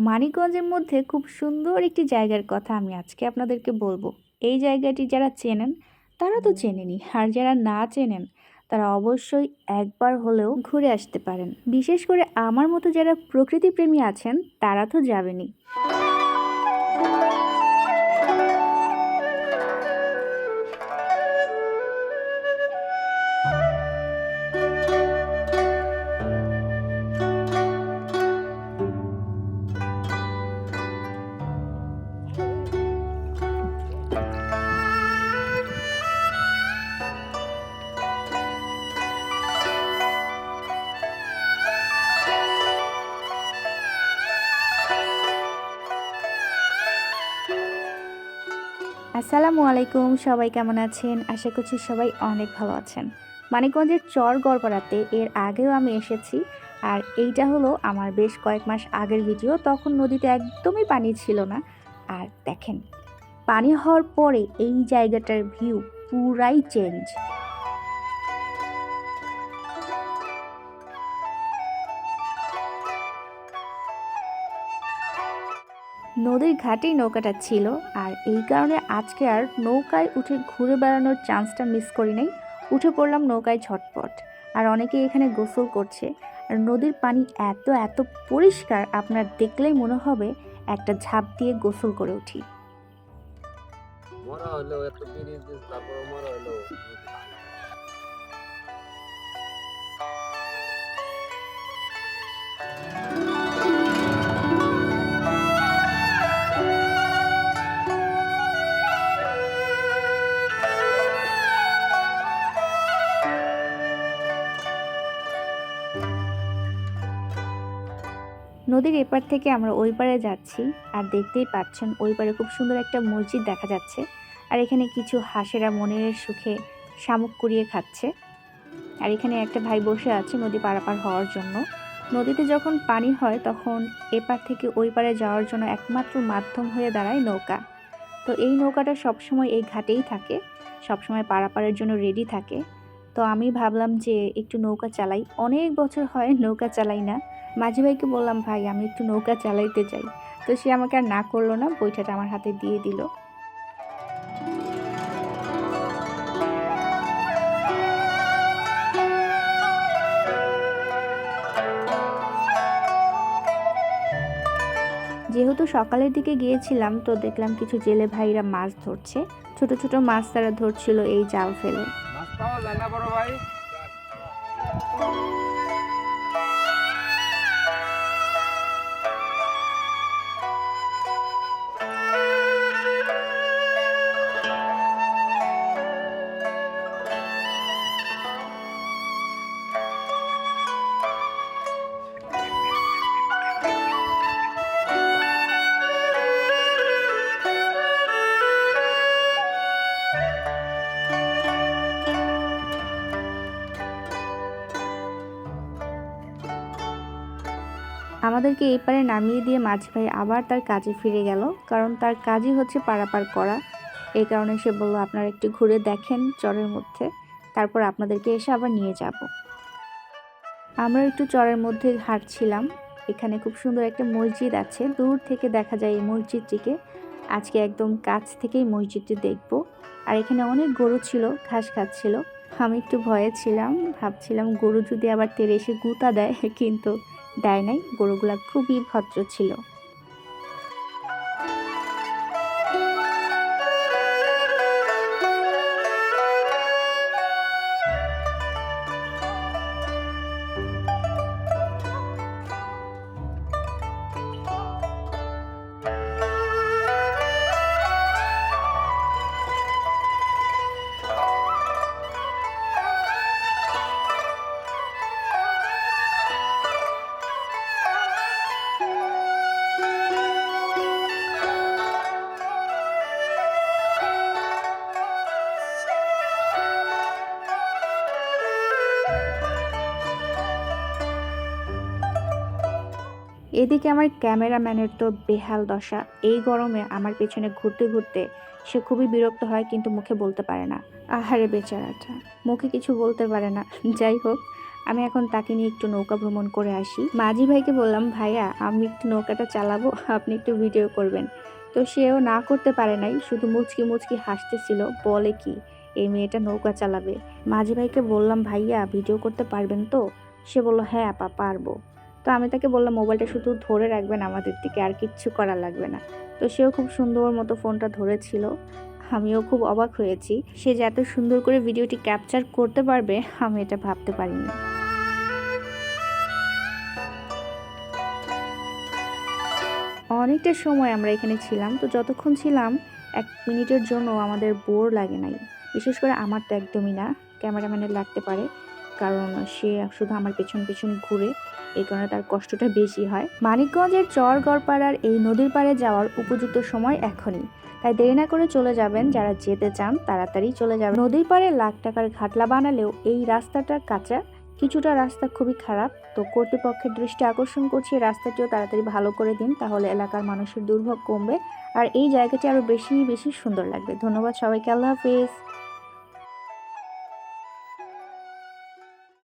মানিকগঞ্জের মধ্যে খুব সুন্দর একটি জায়গার কথা আমি আজকে আপনাদেরকে বলব। এই জায়গাটি যারা চেনেন, তারা তো চেনেনি আর যারা না চেনেন, তারা অবশ্যই একবার হলেও ঘুরে আসতে পারেন। বিশেষ করে আমার মতো যারা প্রকৃতিপ্রেমী আছেন, তারা তো যাবেনই। আসসালামু আলাইকুম, সবাই কেমন আছেন? আশা করছি সবাই অনেক ভালো আছেন। মানিকগঞ্জের চর গড়পাড়াতে এর আগেও আমি এসেছি আর এইটা হলো আমার বেশ কয়েক মাস আগের ভিডিও। তখন নদীতে একদমই পানি ছিল না। আর দেখেন, পানি হওয়ার পরে এই জায়গাটার ভিউ পুরাই চেঞ্জ। নদীর ঘাটেই নৌকাটা ছিল আর এই কারণে আজকে আর নৌকায় উঠে ঘুরে বেড়ানোর চান্সটা মিস করি নাই উঠে পড়লাম নৌকায় ঝটপট। আর অনেকে এখানে গোসল করছে। আর নদীর পানি এত এত পরিষ্কার, আপনার দেখলেই মনে হবে একটা ঝাঁপ দিয়ে গোসল করে উঠি। মরা হলো, এত মরা হলো। নদীর এপার থেকে আমরা ওই পারে যাচ্ছি আর দেখতেই পাচ্ছেন ওই পারে খুব সুন্দর একটা মসজিদ দেখা যাচ্ছে আর এখানে কিছু হাঁসেরা মনের সুখে শামুক কুড়িয়ে খাচ্ছে। আর এখানে একটা ভাই বসে আছে নদী পারাপার হওয়ার জন্য। নদীতে যখন পানি হয় তখন এপার থেকে ওই পারে যাওয়ার জন্য একমাত্র মাধ্যম হয়ে দাঁড়ায় নৌকা। তো এই নৌকাটা সবসময় এই ঘাটেই থাকে, সবসময় পারাপারের জন্য রেডি থাকে। তো আমি ভাবলাম যে একটু নৌকা চালাই। অনেক বছর হয় নৌকা চালাই না। মাঝি ভাইকে বললাম, ভাই, আমি একটু নৌকা চালাইতে চাই তো সে আমাকে আর না করল না, বইটাটা আমার হাতে দিয়ে দিল। যেহেতু সকালের দিকে গিয়েছিলাম, তো দেখলাম কিছু জেলে ভাইরা মাছ ধরছে। ছোট ছোট মাছ তারা ধরছিল এই জাল ফেলে। মাছ পাওয়া যায় না বড় ভাই। আমাদেরকে এই পারে নামিয়ে দিয়ে মাঝি ভাই আবার তার কাজে ফিরে গেল, কারণ তার কাজই হচ্ছে পারাপার করা। এই কারণে সে বলল, আপনারা একটু ঘুরে দেখেন চরের মধ্যে, তারপর আপনাদেরকে এসে আবার নিয়ে যাব। আমরা একটু চরের মধ্যে হাঁটছিলাম। এখানে খুব সুন্দর একটা মসজিদ আছে। দূর থেকে দেখা যায় এই মসজিদটিকে। আজকে একদম কাছ থেকেই মসজিদটি দেখব। আর এখানে অনেক গরু ছিল, ঘাস খাচ্ছিল। আমি একটু ভয়ে ছিলাম, ভাবছিলাম গরু যদি আবার তেরে এসে গুতা দেয়, কিন্তু দেয় নাই। গরুগুলা খুবই ভদ্র ছিল। এদিকে আমার ক্যামেরাম্যানের তো বেহাল দশা। এই গরমে আমার পেছনে ঘুরতে ঘুরতে সে খুবই বিরক্ত হয় কিন্তু মুখে বলতে পারে না। আহারে বেচারাটা, মুখে কিছু বলতে পারে না। যাই হোক, আমি এখন তাকে নিয়ে একটু নৌকা ভ্রমণ করে আসি। মাঝি ভাইকে বললাম, ভাইয়া, আমি একটু নৌকাটা চালাবো, আপনি একটু ভিডিও করবেন। তো সেও না করতে পারে নাই, শুধু মুচকি মুচকি হাসতেছিল, বলে কি, এই মেয়েটা নৌকা চালাবে? মাঝি ভাইকে বললাম, ভাইয়া, ভিডিও করতে পারবেন তো? সে বলল হ্যাঁ আপা, পারব। তো আমি তাকে বললাম, মোবাইলটা শুধু ধরে রাখবেন আমাদের দিকে, আর কিচ্ছু করা লাগবে না। তো সেও খুব সুন্দর মতো ফোনটা ধরেছিল। আমিও খুব অবাক হয়েছি। সে যে এত সুন্দর করে ভিডিওটি ক্যাপচার করতে পারবে, আমি এটা ভাবতে পারিনি। অনেকটা সময় আমরা এখানে ছিলাম। তো যতক্ষণ ছিলাম, এক মিনিটের জন্য আমাদের বোর লাগে নাই। বিশেষ করে আমার তো একদমই না। ক্যামেরাম্যানের লাগতে পারে। কারণ সে শুধু আমার পেছন পেছন ঘুরে, এই কারণে তার কষ্টটা বেশি হয়। মানিকগঞ্জের চরগড়পাড়ার এই নদীর পাড়ে যাওয়ার উপযুক্ত সময় এখনই। তাই দেরি না করে চলে যাবেন, যারা যেতে চান তাড়াতাড়ি চলে যাবেন। নদীর পাড়ে লাখ টাকার ঘাটলা বানালেও এই রাস্তাটা কাঁচা। কিছুটা রাস্তা খুবই খারাপ। তো কর্তৃপক্ষের দৃষ্টি আকর্ষণ করছি রাস্তাটিও তাড়াতাড়ি ভালো করে দিন, তাহলে এলাকার মানুষের দুর্ভোগ কমবে। আর এই জায়গাটি আরও বেশি বেশি সুন্দর লাগবে। ধন্যবাদ সবাইকে, আল্লাহ হাফিজ।